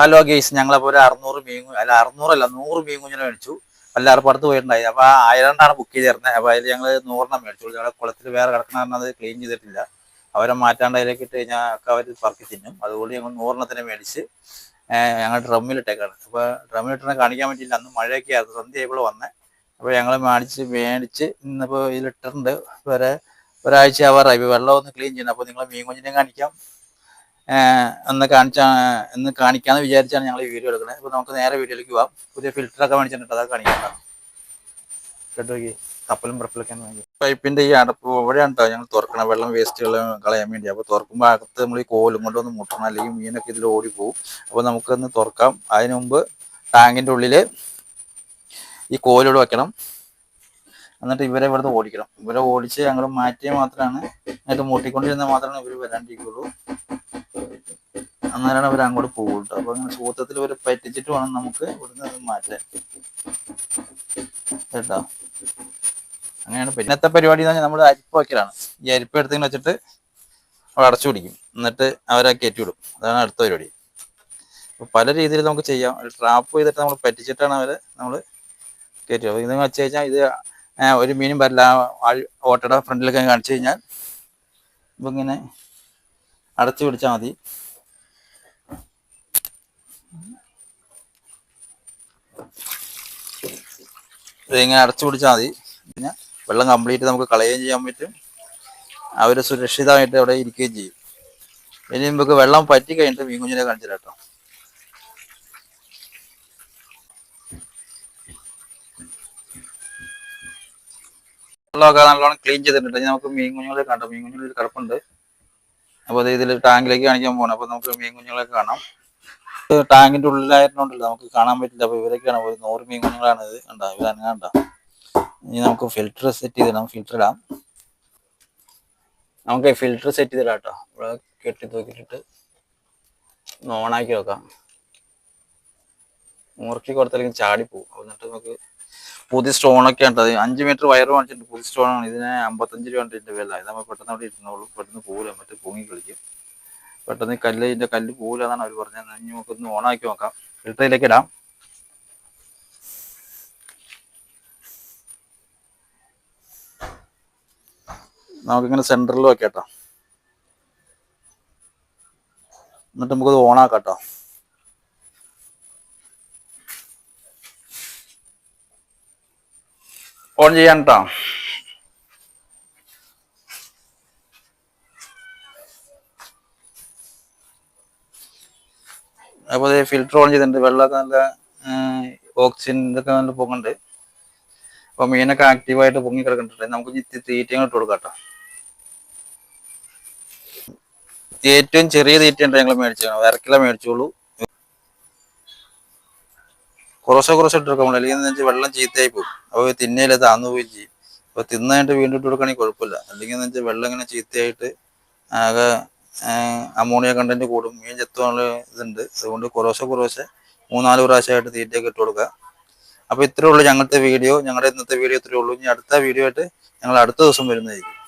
Hello guys ഞങ്ങളപ്പോൾ ഒരു അറുന്നൂറ് മീൻ അല്ല അറുന്നൂറല്ല നൂറ് മീൻ കുഞ്ഞിനെ മേടിച്ചു. പല്ലാർപ്പുറത്ത് പോയിട്ടുണ്ടായി. അപ്പൊ ആ ആയിരണ്ടാണ് ബുക്ക് ചെയ്തിരുന്നത് അപ്പൊ അതിൽ ഞങ്ങൾ നൂറെണ്ണം മേടിച്ചു. ഞങ്ങളുടെ കുളത്തിൽ വേറെ കിടക്കണമെന്ന് അത് ക്ലീൻ ചെയ്തിട്ടില്ല. അവരെ മാറ്റാണ്ട് അതിലേക്ക് ഇട്ട് കഴിഞ്ഞാൽ ഒക്കെ അവർ പറക്കി തിന്നും. അതുകൊണ്ട് ഞങ്ങൾ നൂറെണ്ണത്തിനെ മേടിച്ച് ഞങ്ങൾ ഡ്രമ്മിലിട്ടേക്കാണ് അപ്പോൾ ഡ്രമ്മിലിട്ടെ കാണിക്കാൻ പറ്റിയില്ല. അന്ന് മഴയൊക്കെ ആയിരുന്നു. സന്ധ്യ ആയപ്പോൾ വന്നേ. അപ്പോൾ ഞങ്ങൾ മേടിച്ച് മേടിച്ച് ഇന്നിപ്പോൾ ഇതിലിട്ടിട്ടുണ്ട്. വരെ ഒരാഴ്ച ആവാറായി വെള്ളം ഒന്ന് ക്ലീൻ ചെയ്യണം അപ്പോൾ നിങ്ങൾ മീൻ കുഞ്ഞിനെ കാണിക്കാം. എന്ന് കാണിച്ചാ എന്ന് കാണിക്കാന്ന് വിചാരിച്ചാണ് ഞങ്ങൾ വീഡിയോ എടുക്കുന്നത്. അപ്പോൾ നമുക്ക് നേരെ വീഡിയോയിലേക്ക് പോവാം. പുതിയ ഫിൽറ്ററൊക്കെ മേടിച്ചിട്ടുണ്ട്. അതൊക്കെ കാണിക്കാം കപ്പലും പ്രപ്പലൊക്കെ പൈപ്പിന്റെ ഈ അടപ്പ് ഇവിടെയാണ് ഞങ്ങൾ തുറക്കണം വെള്ളം വേസ്റ്റുകൾ കളയാൻ വേണ്ടി. അപ്പോൾ തുറക്കുമ്പോൾ അകത്ത് നമ്മൾ ഈ കോലും കൊണ്ടൊന്ന് മുട്ടണം. അല്ലെങ്കിൽ മീനൊക്കെ ഇതിൽ ഓടി പോകും അപ്പോൾ നമുക്കൊന്ന് തുറക്കാം. അതിനു മുമ്പ് ടാങ്കിന്റെ ഉള്ളിൽ ഈ കോലോട് വെക്കണം. എന്നിട്ട് ഇവരെ ഇവിടുന്ന് ഓടിക്കണം. ഇവരെ ഓടിച്ച് ഞങ്ങൾ മാറ്റിയാൽ മാത്രമാണ് എന്നിട്ട് മൂട്ടിക്കൊണ്ടിരുന്നാൽ മാത്രമാണ് ഇവർ വരാണ്ടിരിക്കുള്ളൂ. അന്നേരമാണ് അവർ അങ്ങോട്ട് പോകുള്ളൂ അപ്പൊ അങ്ങനെ സൂത്രത്തിൽ ഇവരെ പറ്റിച്ചിട്ട് വേണം നമുക്ക് ഇവിടുന്ന് അത് മാറ്റാൻ. കേട്ടോ? അങ്ങനെയാണ് പിന്നത്തെ പരിപാടി എന്ന് പറഞ്ഞാൽ നമ്മൾ അരിപ്പ് വയ്ക്കലാണ് ഈ അരിപ്പ് എടുത്തിങ്ങനെ വെച്ചിട്ട് അവിടെ അടച്ചു പിടിക്കും. എന്നിട്ട് അവരെ കയറ്റി വിടും. അതാണ് അടുത്ത പരിപാടി. അപ്പൊ പല രീതിയിൽ നമുക്ക് ചെയ്യാം. ട്രാപ്പ് ചെയ്തിട്ട് നമ്മൾ പറ്റിച്ചിട്ടാണ് അവരെ നമ്മൾ കയറ്റി വിടും ഇത് വെച്ച് കഴിഞ്ഞാൽ ഇത് ഒരു മീനും വരില്ല. ഓട്ടയുടെ ഫ്രണ്ടിലൊക്കെ കാണിച്ചു കഴിഞ്ഞാൽ ഇപ്പൊ ഇങ്ങനെ അടച്ചു പിടിച്ചാൽ മതി. ഇതിങ്ങനെ അടച്ചു പിടിച്ചാൽ മതി. പിന്നെ വെള്ളം കംപ്ലീറ്റ് നമുക്ക് കളയുകയും ചെയ്യാൻ പറ്റും. അവർ സുരക്ഷിതമായിട്ട് അവിടെ ഇരിക്കുകയും ചെയ്യും. ഇനി നമുക്ക് വെള്ളം പറ്റി കഴിഞ്ഞിട്ട് മീൻ കുഞ്ഞിനെ കാണിച്ചു കേട്ടോ. വെള്ളമൊക്കെ നല്ലോണം ക്ലീൻ ചെയ്തിട്ടുണ്ട്. നമുക്ക് മീൻ കുഞ്ഞുങ്ങളെ കണ്ടോ? മീൻ കുഞ്ഞുങ്ങളിൽ കിടപ്പുണ്ട് അപ്പോൾ ഇതിൽ ടാങ്കിലേക്ക് കാണിക്കാൻ പോകണം അപ്പോൾ നമുക്ക് മീൻ കുഞ്ഞുങ്ങളെ കാണാം. ടാങ്കിന്റെ ഉള്ളിലായിരുന്നുണ്ടല്ലോ നമുക്ക് കാണാൻ പറ്റില്ല. അപ്പൊ ഇവരൊക്കെയാണ് ഒരു നൂറ് മീൻ കുഞ്ഞുങ്ങളാണ് ഇത്. കണ്ടോ? ഇവർ അനങ്ങാണ്ട ഇനി നമുക്ക് ഫിൽറ്റർ സെറ്റ് ചെയ്തിടാം. ഫിൽറ്റർ ഇടാം. നമുക്ക് ഫിൽറ്റർ സെറ്റ് ചെയ്തിടാം കേട്ടോ. ഇവിടെ കെട്ടി തൂക്കിട്ടിട്ട് ഓണാക്കി വെക്കാം മുറുക്കി പോകും. ചാടിപ്പോവും എന്നിട്ട് നമുക്ക് പുതിയ സ്റ്റോണൊക്കെ ഉണ്ട്. അത് അഞ്ച് മീറ്റർ വയർ വാങ്ങിച്ചിട്ടുണ്ട് പുതിയ സ്റ്റോണാണ് ഇതിന് അമ്പത്തഞ്ച് രൂപ ഉണ്ട് ഇതിന്റെ വില. ഇത് നമ്മൾ പെട്ടെന്ന് അവിടെ ഇരുന്നോളൂ. പെട്ടെന്ന് പോകില്ല മറ്റേ പൊങ്ങി കളിക്കും. പെട്ടെന്ന് കല്ല് ഇതിന്റെ കല്ല് പോകില്ല എന്നാണ് അവർ പറഞ്ഞത് നമുക്കൊന്ന് ഓണാക്കി നോക്കാം. ഫിൽറ്ററിലേക്ക് ഇടാം. നമുക്കിങ്ങനെ സെന്ററിൽ കേട്ടോ എന്നിട്ട് നമുക്കത് ഓണാക്കാം കേട്ടോ ഓൺ ചെയ്യാൻ കേട്ടോ അപ്പോൾ ഫിൽറ്റർ ഓൺ ചെയ്തിട്ടുണ്ട്. വെള്ളമൊക്കെ നല്ല ഓക്സിജൻ ഇതൊക്കെ നല്ല പൊങ്ങുന്നുണ്ട്. അപ്പോൾ മീനൊക്കെ ആക്റ്റീവായിട്ട് പൊങ്ങി കിടക്കുന്നുണ്ട്. നമുക്ക് ഇത്തിരി തീറ്റയും ഇട്ട് കൊടുക്കാം ഏറ്റവും ചെറിയ തീറ്റയുണ്ട് ഞങ്ങൾ മേടിച്ചത്. അരക്കില മേടിച്ചോളൂ. കുറച്ച് കുറച്ച് ഇട്ട് കൊടുക്കാൻ അല്ലെങ്കിൽ വെച്ചാൽ വെള്ളം ചീത്തയായി പോകും. അപ്പോൾ തിന്നയില്ല താന്നു പോയി ചെയ്യും. അപ്പോൾ തിന്നായിട്ട് വീണ്ടും ഇട്ട് കൊടുക്കുകയാണെങ്കിൽ കുഴപ്പമില്ല. അല്ലെങ്കിൽ വെള്ളം ഇങ്ങനെ ചീത്തയായിട്ട് ആകെ അമോണിയ കണ്ടന്റ് കൂടും. മീൻ ചെത്തുവാനുള്ള ഇതുണ്ട്. അതുകൊണ്ട് കുറേശ്ശെ കുറേശ്ശെ മൂന്നാൽ പ്രാവശ്യമായിട്ട് തീറ്റയൊക്കെ ഇട്ട് കൊടുക്കുക. അപ്പോൾ ഇത്രയേ ഉള്ളൂ ഞങ്ങളുടെ വീഡിയോ. ഞങ്ങളുടെ ഇന്നത്തെ വീഡിയോ ഇത്രയേ ഉള്ളൂ. ഇനി അടുത്ത വീഡിയോ ആയിട്ട് ഞങ്ങൾ അടുത്ത ദിവസം വരുന്നതായിരിക്കും.